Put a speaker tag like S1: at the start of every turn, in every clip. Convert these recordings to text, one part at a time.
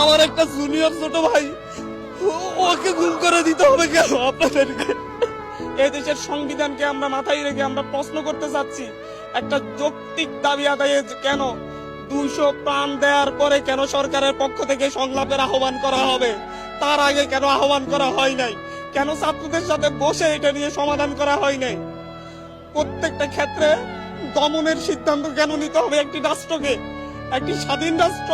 S1: আমার একটা জুনিয়র ছোট ভাই ওকে গুম করে দিতে হবে কেন আপনাদেরকে? এই দেশের সংবিধানকে আমরা মাথায় রেখে আমরা প্রশ্ন করতে চাচ্ছি, একটা যৌক্তিক দাবি আদায়ে কেন দুইশো প্রাণ দেওয়ার পরে কেন সরকারের পক্ষ থেকে সংলাপের আহ্বান করা হবে? তার আগে কেন আহ্বান করা হয় নাই? কেন ছাত্রদের সাথে বসে এটা নিয়ে সমাধান করা হয় নাই? প্রত্যেকটা ক্ষেত্রে দমনের সিদ্ধান্ত কেন নিতে হবে একটি রাষ্ট্রকে? একটি স্বাধীন রাষ্ট্র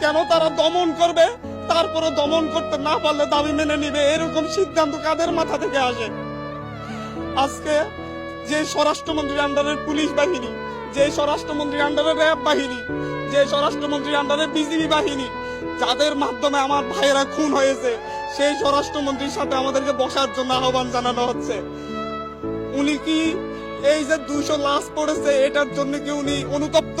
S1: কেন তারা দমন করবে? তারপরে দমন করতে না পারলে দাবি মেনে নিবে। এরকম সিদ্ধান্ত কাদের মাথা থেকে আসে? আজকে যে স্বরাষ্ট্রমন্ত্রীর আন্ডারের পুলিশ বাহিনী, যে স্বরাষ্ট্রমন্ত্রীর আন্ডারে র্যাব বাহিনী, যে স্বরাষ্ট্রমন্ত্রীর আন্ডারে বিজিবি বাহিনী, যাদের মাধ্যমে আমার ভাইয়েরা খুন হয়েছে, সেই স্বরাষ্ট্রমন্ত্রীর সাথে আমাদেরকে বসার জন্য আহ্বান জানানো হচ্ছে। উনি কি এই যে দুইশো লাশ পড়েছে, এটার জন্য কি উনি অনুতপ্ত?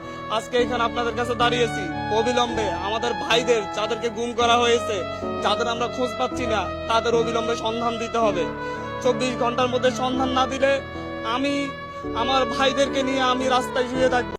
S1: আজকে এখানে আপনাদের কাছে দাঁড়িয়েছি। অবিলম্বে আমাদের ভাইদের যাদেরকে গুম করা হয়েছে, যাদের আমরা খোঁজ পাচ্ছি না, তাদের অবিলম্বে সন্ধান দিতে হবে। চব্বিশ ঘণ্টার মধ্যে সন্ধান না দিলে আমি আমার ভাইদেরকে নিয়ে আমি রাস্তায় শুয়ে থাকব।